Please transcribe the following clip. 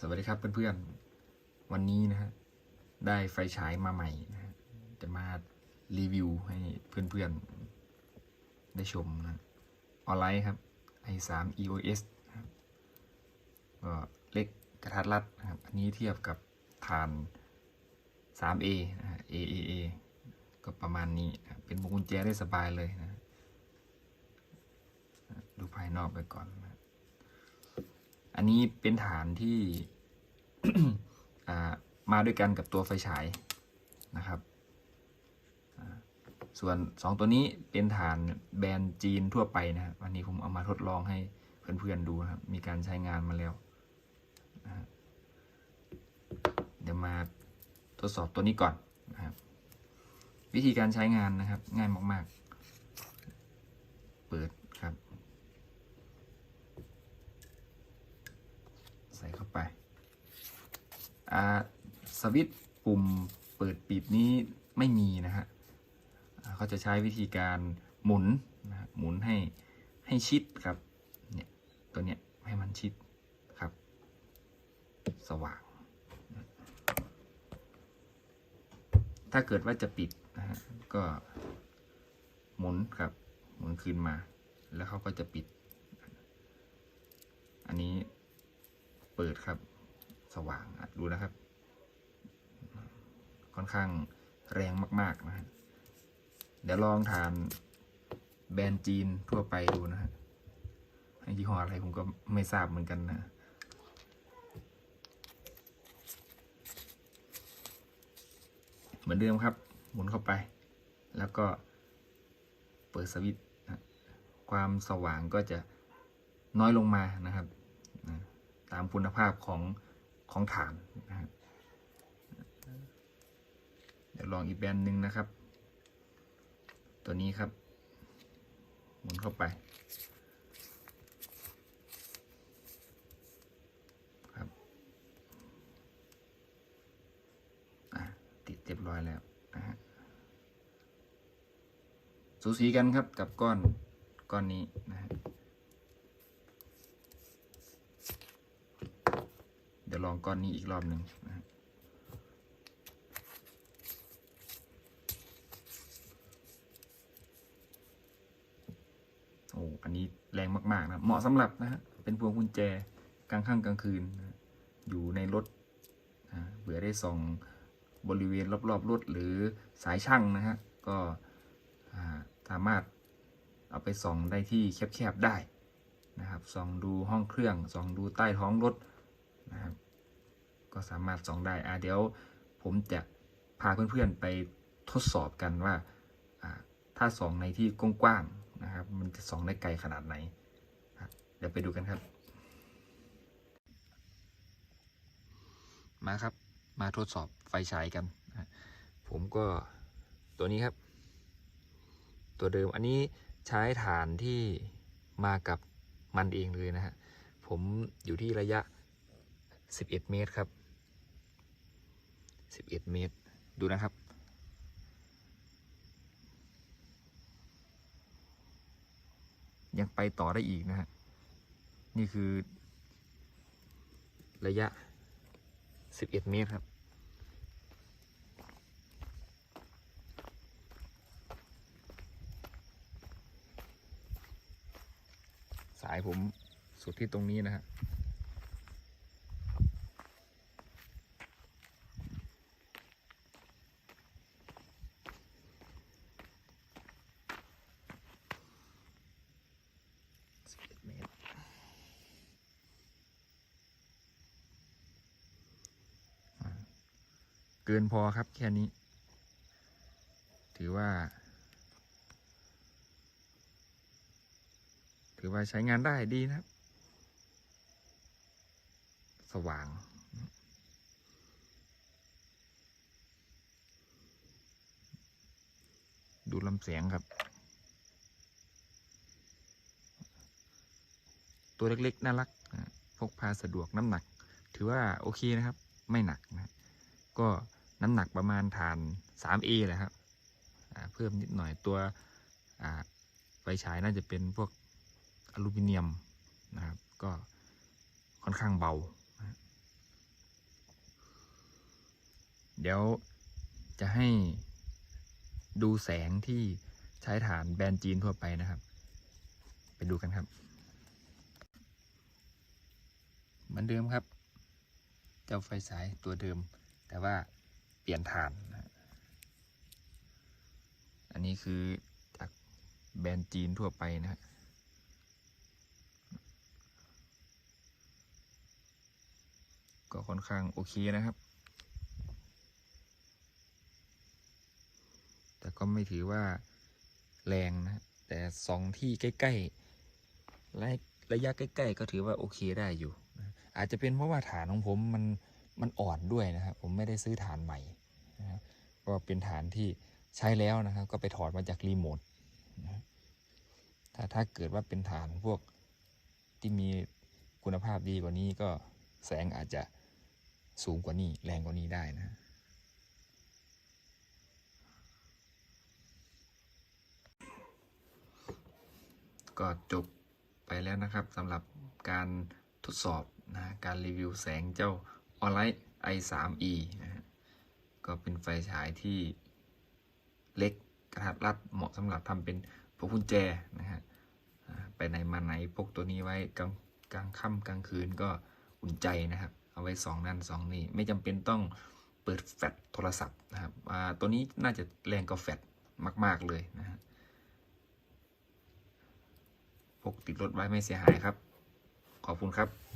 สวัสดีครับเพื่อนๆ วันนี้นะฮะได้ไฟฉายมาใหม่นะฮะจะมารีวิวให้เพื่อนๆ ได้ชมนะออนไลน์ครับ i3 EOS นะก็เล็กกระทัดรัดนะครับ อันนี้เทียบกับฐาน 3A นะฮะ AAA ก็ประมาณนี้เป็นพวงกุญแจได้สบายเลยนะฮะดูภายนอกไปก่อนนะ อันนี้เป็นฐานที่มาด้วยกันกับตัวไฟฉายนะครับส่วนสองตัวนี้เป็นฐานแบรนด์จีนทั่วไปนะครับวันนี้ผมเอามาทดลองให้เพื่อนๆดูครับ มีการใช้งานมาแล้ว เดี๋ยวมาทดสอบตัวนี้ก่อนนะครับ วิธีการใช้งานนะครับง่ายมากๆ เปิดครับ ใส่เข้าไป อ่า สวิตปุ่มเปิดปิดนี้ไม่มีนะฮะเขาจะใช้วิธีการหมุนนะฮะหมุนให้ให้ชิดครับเนี่ยตัวเนี้ยให้มันชิดครับ สว่าง ถ้าเกิดว่าจะปิดนะฮะก็หมุนครับ หมุนคืนมา แล้วเขาก็จะปิด อันนี้เปิดครับ ว่างดูนะครับ ค่อนข้างแรงมาก ๆ นะฮะเดี๋ยวลองทานแบรนด์จีนทั่วไปดูนะฮะยี่ห้ออะไรผมก็ไม่ทราบเหมือนกันนะเหมือนเดิมครับ หมุนเข้าไป แล้วก็เปิดสวิตช์ความสว่างก็จะน้อยลงมานะครับ ตามคุณภาพของ ของฐานนะครับเดี๋ยวลองอีกแบรนด์หนึ่งนะครับ ตัวนี้ครับ หมุนเข้าไปครับอะติดเรียบร้อยแล้วนะฮะสูสีกันครับกับก้อนก้อนนี้นะฮะ เดี๋ยว ลองก้อนนี้อีกรอบหนึ่งนะฮะโอ้อันนี้แรงมาก ๆ นะ เหมาะสำหรับนะฮะ เป็นพวงกุญแจกลางค่ำกลางคืนนะอยู่ในรถนะเผื่อได้ส่องบริเวณรอบๆรถหรือสายช่างนะฮะ ก็สามารถเอาไปส่องได้ที่แคบๆได้นะครับ ส่องดูห้องเครื่อง ส่องดูใต้ท้องรถนะครับ ก็สามารถส่องได้อ่าเดี๋ยวผมจะพาเพื่อนๆไปทดสอบกันว่าถ้าส่องในที่กว้างๆนะครับ มันจะส่องได้ไกลขนาดไหน เดี๋ยวไปดูกันครับ มาครับมาทดสอบไฟฉายกัน ผมก็ตัวนี้ครับ ตัวเดิมอันนี้ใช้ฐานที่มากับมันเองเลยนะฮะผมอยู่ที่ระยะ 11 เมตรครับ 11 เมตร ดูนะครับ ยังไปต่อได้อีกนะฮะ นี่คือระยะ 11 เมตรครับ สายผมสุดที่ตรงนี้นะฮะ เมตรเกินพอครับแค่นี้ ถือว่า ถือว่าใช้งานได้ดีนะครับ สว่างดูลำเสียงครับ ตัวเล็กๆ น่ารัก พกพาสะดวกน้ำหนัก ถือว่าโอเคนะครับ ไม่หนักนะก็น้ำหนักประมาณฐาน 3A แหละครับเพิ่มนิดหน่อยตัวไฟฉายน่าจะเป็นพวกอลูมิเนียมนะครับ ก็ค่อนข้างเบา เดี๋ยวจะให้ดูแสงที่ใช้ฐานแบรนด์จีนทั่วไปนะครับ ไปดูกันครับ เหมือนเดิมครับ เจ้าไฟฉายตัวเดิม แต่ว่าเปลี่ยนฐานนะอันนี้คือจากแบรนด์จีนทั่วไปนะฮะก็ค่อนข้างโอเคนะครับ แต่ก็ไม่ถือว่าแรงนะ แต่สองที่ใกล้ๆและระยะใกล้ ๆ ก็ถือว่าโอเคได้อยู่ อาจจะเป็นเพราะว่าฐานของผมมันมันอ่อนด้วยนะครับ ผมไม่ได้ซื้อฐานใหม่นะครับก็เป็นฐานที่ใช้แล้วนะครับ ก็ไปถอดมาจากรีโมทนะถ้าถ้าเกิดว่าเป็นฐานพวกที่มีคุณภาพดีกว่านี้ก็แสงอาจจะสูงกว่านี้แรงกว่านี้ได้นะก็จบไปแล้วนะครับสำหรับการทดสอบ นะการรีวิวแสงเจ้า o l i g h t i3e นะฮะก็เป็นไฟฉายที่เล็กกระทัดรัดเหมาะสำหรับทำเป็นพวงกุญแจนะฮะไปไหนมาไหนพกตัวนี้ไว้กลางกลางค่ำกลางคืนก็อุ่นใจนะครับ เอาไว้สองนั่นสองนี่ ไม่จำเป็นต้องเปิดแฟลชโทรศัพท์นะครับตัวนี้น่าจะแรงกว่าแฟลชมาก ๆ เลยนะฮะพกติดรถไว้ไม่เสียหายครับ ขอบคุณครับ